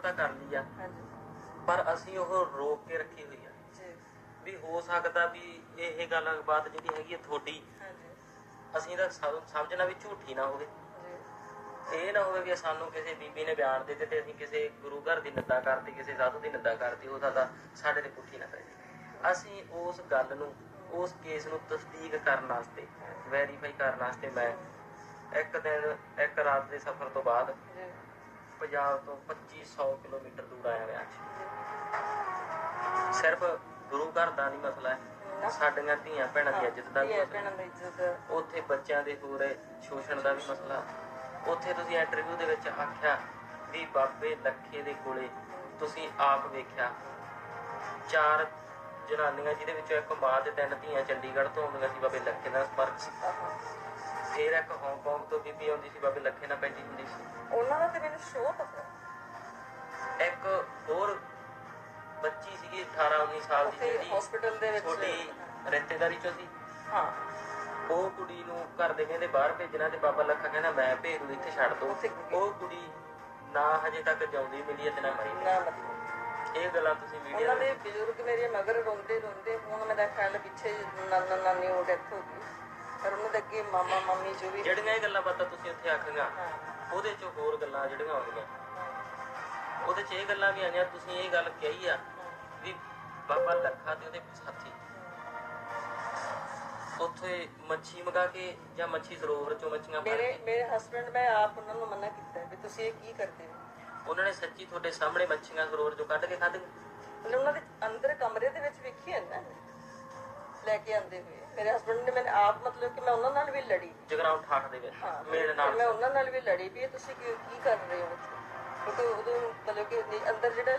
ਤਾਂ ਕਰ ਲਈ ਆ। ਪਰ ਅਸੀਂ ਉਹ ਰੋਕ ਕੇ ਰੱਖੀ ਹੋਈ ਆ। ਜੀ। ਵੀ ਹੋ ਸਕਦਾ ਵੀ ਇਹ ਗੱਲ ਬਾਤ ਜਿਹੜੀ ਹੈਗੀ ਹੈ ਹਾਂਜੀ। ਅਸੀਂ ਤਾਂ ਸਮ- ਸਮਝਣਾ ਵੀ ਝੂਠੀ ਨਾ ਹੋਵੇ। ਜੀ। ਇਹ ਨਾ ਹੋਵੇ ਕਿ ਸਾਨੂੰ ਕਿਸੇ ਬੀਬੀ ਨੇ ਬਿਆਨ ਦੇ ਦਿੱਤੇ ਤੇ ਅਸੀਂ ਕਿਸੇ ਗੁਰੂ ਘਰ ਦੀ ਨਿੰਦਾ ਕਰਤੀ ਕਿਸੇ ਸਾਧੂ ਦੀ ਨਿੰਦਾ ਕਰਤੀ ਉਹ ਸਾਡਾ ਸਾਡੇ ਤੇ ਪੁੱਠੀ ਨਾ ਪੈ ਜਾਏ ਅਸੀਂ ਉਸ ਗੱਲ ਨੂੰ ਉਸ ਕੇਸ ਨੂੰ ਤਸਦੀਕ ਕਰਨ ਵਾਸਤੇ ਵੈਰੀਫਾਈ ਕਰਨ ਵਾਸਤੇ ਮੈਂ ਇੱਕ ਦਿਨ ਇੱਕ ਰਾਤ ਦੇ ਸਫ਼ਰ ਤੋਂ ਬਾਅਦ ਜੀ। ਪੰਜਾਬ ਤੋਂ 2500 ਕਿਲੋਮੀਟਰ ਦੂਰ ਆਇਆ ਮੈਂ ਅੱਜ ਸਿਰਫ ਗੁਰੂ ਘਰ ਦਾ ਨਹੀਂ ਮਸਲਾ ਹੈ। ਸਾਡੀਆਂ ਧੀਆਂ ਭੈਣਾਂ ਦੀ ਇੱਜ਼ਤ ਦਾ ਵੀ ਮਸਲਾ ਦੀ ਉੱਥੇ ਬੱਚਿਆਂ ਦੇ ਹੋ ਰਹੇ ਸ਼ੋਸ਼ਣ ਦਾ ਵੀ ਮਸਲਾ ਉੱਥੇ ਤੁਸੀਂ ਇੰਟਰਵਿਊ ਦੇ ਵਿੱਚ ਆਖਿਆ ਵੀ ਬਾਬੇ ਲੱਖੇ ਦੇ ਕੋਲੇ ਤੁਸੀਂ ਆਪ ਵੇਖਿਆ। ਚਾਰ ਜਨਾਨੀਆਂ ਜਿਹਦੇ ਵਿੱਚੋਂ ਇੱਕ ਮਾਂ ਤੇ ਤਿੰਨ ਧੀਆਂ ਚੰਡੀਗੜ੍ਹ ਤੋਂ ਆਉਂਦੀਆਂ ਸੀ ਬਾਬੇ ਲੱਖੇ ਨਾਲ ਸੰਪਰਕ ਸੀ। ਫਿਰ ਇੱਕ ਹਾਂਗਕਾਂਗ ਤੋਂ ਬੀਬੀ ਆਉਂਦੀ ਸੀ ਬਾਬੇ ਲੱਖੇ ਨਾਲ ਪੈਂਦੀ ਹੁੰਦੀ ਸੀ। ਪਤਾ ਇੱਕ ਹੋਰ ਬੱਚੀ ਸੀਗੀ 18 19 ਸਾਲ ਦੀ ਉੱਥੇ ਜਿਹੜੀ ਹਸਪੀਟਲ ਦੇ ਵਿੱਚ ਛੋਟੀ ਰਿਸ਼ਤੇਦਾਰੀ ਚੋਂ ਸੀ। ਹਾਂ। ਉਹ ਕੁੜੀ ਨੂੰ ਘਰ ਦੇ ਕਹਿੰਦੇ ਬਾਹਰ ਭੇਜਣਾ ਤੇ ਬਾਬਾ ਲੱਖਾ ਕਹਿੰਦਾ ਮੈਂ ਭੇਜ ਦੂੰ ਇੱਥੇ ਛੱਡ ਦੋ। ਉੱਥੇ ਉਹ ਕੁੜੀ ਨਾ ਹਜੇ ਤੱਕ ਜਿਉਂਦੀ ਮਿਲੀ ਹੈ ਤੇ ਨਾ ਮਰੀ ਨਾ ਮਤਲਬ ਇਹ ਗੱਲਾਂ ਤੁਸੀਂ ਮੀਡੀਆ ਉਹਨਾਂ ਦੇ ਬਜ਼ੁਰਗ ਮੇਰੇ ਮਗਰ ਰੋਂਦੇ ਰੋਂਦੇ ਅੱਗੇ ਮਾਮਾ ਮਾਮੀ ਜੋ ਵੀ ਜਿਹੜੀਆਂ ਇਹ ਗੱਲਾਂ ਬਾਤਾਂ ਤੁਸੀਂ ਉੱਥੇ ਆਖੀਆਂ ਉਹਦੇ ਚ ਹੋਰ ਗੱਲਾਂ ਜਿਹੜੀਆਂ ਆਉਂਦੀਆਂ। ਉਹਦੇ ਚ ਇਹ ਗੱਲਾਂ ਵੀ ਆਈਆਂ ਤੁਸੀਂ ਇਹ ਗੱਲ ਕਹੀ ਆ ਵੀ ਬਾਬਾ ਲੱਖਾ ਤੇ ਉਹਦੇ ਸਾਥੀ। ਉੱਥੇ ਮੱਛੀ ਮਗਾ ਕੇ ਜਾਂ ਮੱਛੀ ਸਰੋਵਰ ਚੋਂ ਮੱਛੀਆਂ ਫੜ ਮੇਰੇ ਕੇ। ਮੇਰੇ ਹਸਬੰਡ ਮੈਂ ਆਪ ਉਹਨਾਂ ਨੂੰ ਮਨਾ ਕੀਤਾ ਵੀ ਤੁਸੀਂ ਇਹ ਕੀ ਕਰਦੇ ਹੋ? ਉਹਨਾਂ ਨੇ ਸੱਚੀ ਤੁਹਾਡੇ ਸਾਹਮਣੇ ਮੱਛੀਆਂ ਸਰੋਵਰ ਚੋਂ ਕੱਢ ਕੇ ਖਾਧੀਆਂ ਮਤਲਬ ਉਹਨਾਂ ਦੇ ਅੰਦਰ ਕਮਰੇ ਦੇ ਵਿੱਚ ਵੇਖੀ ਹੈ ਨਾ? ਲੈ ਕੇ ਆਂਦੇ ਹੋਏ ਮੇਰੇ ਹਸਬੰਡ ਨੇ ਮੈਨੂੰ ਆਪ ਮਤਲਬ ਕਿ ਮੈਂ ਉਹਨਾਂ ਨਾਲ ਵੀ ਲੜੀ। ਜਗਰਾਉਂ ਠਾਠ ਦੇ ਵਿੱਚ ਹਾਂ ਮੇਰੇ ਨਾਲ। ਮੈਂ ਉਹਨਾਂ ਨਾਲ ਵੀ ਲੜੀ ਵੀ ਇਹ ਤੁਸੀਂ ਕੀ ਕੀ ਕਰ ਰਹੇ ਹੋ? ਕਿਉਂਕਿ ਉਦੋਂ ਮਤਲਬ ਕਿ ਅੰਦਰ ਜਿਹੜੇ